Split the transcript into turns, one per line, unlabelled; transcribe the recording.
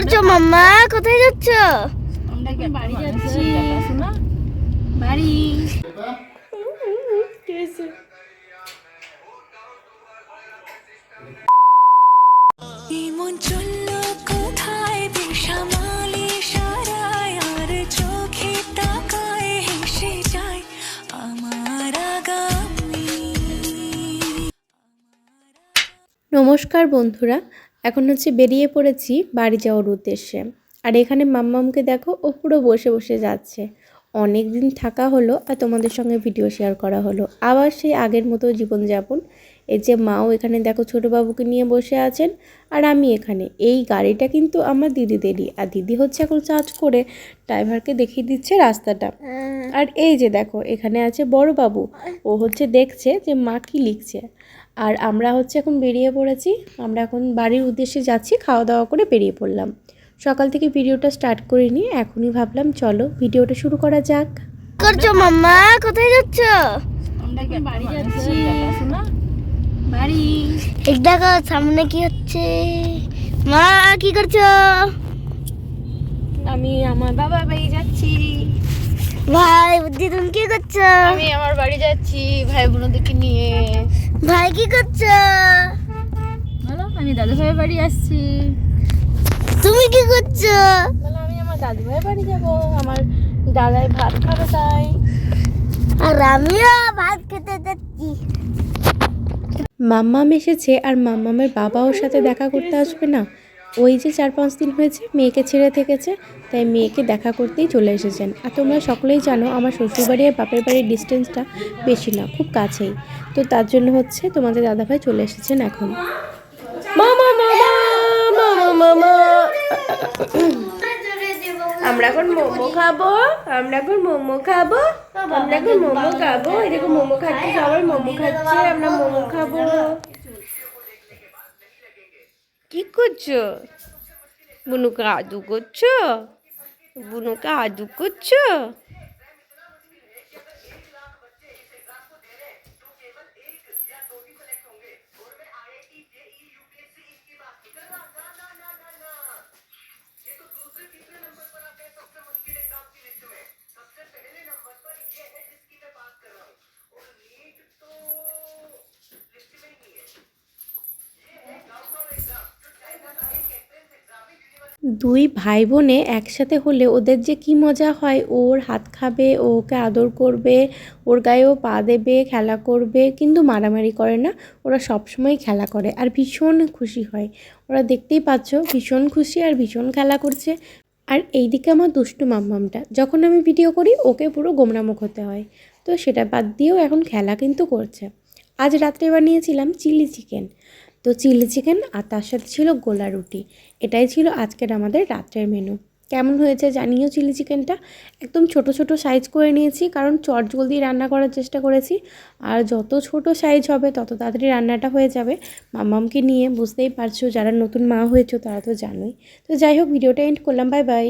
করছ মাম্মা? কোথায় যাচ্ছ?
আমরা কি বাড়ি বাড়ি
নমস্কার বন্ধুরা এখন হচ্ছে বেরিয়ে পড়েছি বাড়ি যাওয়ার উদ্দেশ্যে। আর এখানে মাম্মামকে দেখো ও পুরো বসে বসে যাচ্ছে। অনেক দিন থাকা হলো আর তোমাদের সঙ্গে ভিডিও শেয়ার করা হলো। আবার সেই আগের মতো জীবনযাপন। এই যে মাও এখানে দেখো ছোটো বাবুকে নিয়ে বসে আছেন আর আমি এখানে। এই গাড়িটা কিন্তু আমার দিদিদেরই। আর দিদি হচ্ছে এখন চার্জ করে ড্রাইভারকে দেখিয়ে দিচ্ছে রাস্তাটা। আর এই যে দেখো এখানে আছে বড় বাবু। ও হচ্ছে দেখছে যে মা কি লিখছে। আর আমরা হচ্ছে এখন বেরিয়ে পড়েছি। আমরা এখন বাড়ির উদ্দেশ্যে যাচ্ছি খাওয়া দাওয়া করে বেরিয়ে পড়লাম। সকাল থেকে ভিডিওটা স্টার্ট করিনি এখনই ভাবলাম চলো ভিডিওটা শুরু করা যাক।
করছ মাম্মা? কোথায় যাচ্ছ?
আমরা কি বাড়ি যাচ্ছি? বাড়ি।
দেখো সামনে কি হচ্ছে? মা কি করছ?
আমি আমার বাবা বাড়ি যাচ্ছি।
ভাই বুদ্ধি তুমি কি করছ?
আমি আমার বাড়ি যাচ্ছি ভাই বোনদেরকে নিয়ে।
ভাই কি করছ?
বলো আমি দাদু ভাইয়ের বাড়ি আসছি।
তুমি কি করছ?
বলো আমি আমার দাদু ভাইয়ের বাড়ি যাব। আমার দাদাই ভাত খাবে তাই।
আর আমিও ভাত খেতে যাচ্ছি।
মাম্মাম এসেছে আর মাম্মামের বাবা ওর সাথে দেখা করতে আসবে না? ওই যে চার পাঁচ দিন হয়েছে, মেয়েকে ছেড়ে থেকেছে, তাই মেয়েকে দেখা করতেই চলে এসেছেন। আর তোমরা সকলেই জানো, আমার শ্বশুরবাড়ি আর বাপের বাড়ির ডিস্টেন্সটা বেশি না, খুব কাছেই। তো তার জন্য হচ্ছে তোমাদের দাদাভাই চলে এসেছেন এখন। মামা মামা মামা আমরা এখন মোমো খাব, আমরা এখন মোমো খাব, আমরা এখন মোমো খাব। দেখো মোমো খাচ্ছে, সবাই মোমো খাচ্ছে, আমরা মোমো খাব। কি করছ? বুনুকে আদু করছ? বুনুকে আদু করছ? দুই ভাই বোনে একসাথে হলে ওদের যে কি মজা হয়? ওর হাত খাবে ও ওকে আদর করবে, ওর গায়েও পা দেবে, খেলা করবে, কিন্তু মারামারি করে না। ওরা সবসময় খেলা করে আর ভীষণ খুশি হয়। ওরা দেখতেই পাচ্ছ ভীষণ খুশি আর ভীষণ খেলা করছে। আর এইদিকে আমার দুষ্টু মাম্মামটা, যখন আমি ভিডিও করি, ওকে পুরো গোমরামুখ হতে হয়। তো সেটা বাদ দিয়েও এখন খেলা কিন্তু করছে। আজ রাত্রে বানিয়েছিলাম চিলি চিকেন। তো চিলি চিকেন আর তার সাথে ছিল গোলা রুটি। এটাই ছিল আজকের আমাদের রাত্রের মেনু কেমন হয়েছে জানিও চিলি চিকেনটা? একদম ছোট ছোট সাইজ করে নিয়েছি, কারণ চট জলদি রান্না করার চেষ্টা করেছি। আর যত ছোট সাইজ হবে, তত তাড়াতাড়ি রান্নাটা হয়ে যাবে। মাম্মামকে নিয়ে বুঝতেই পারছ, যারা নতুন মা হয়েছো, তারা তো জানোই। তো যাই হোক ভিডিওটা এন্ড করলাম বাই বাই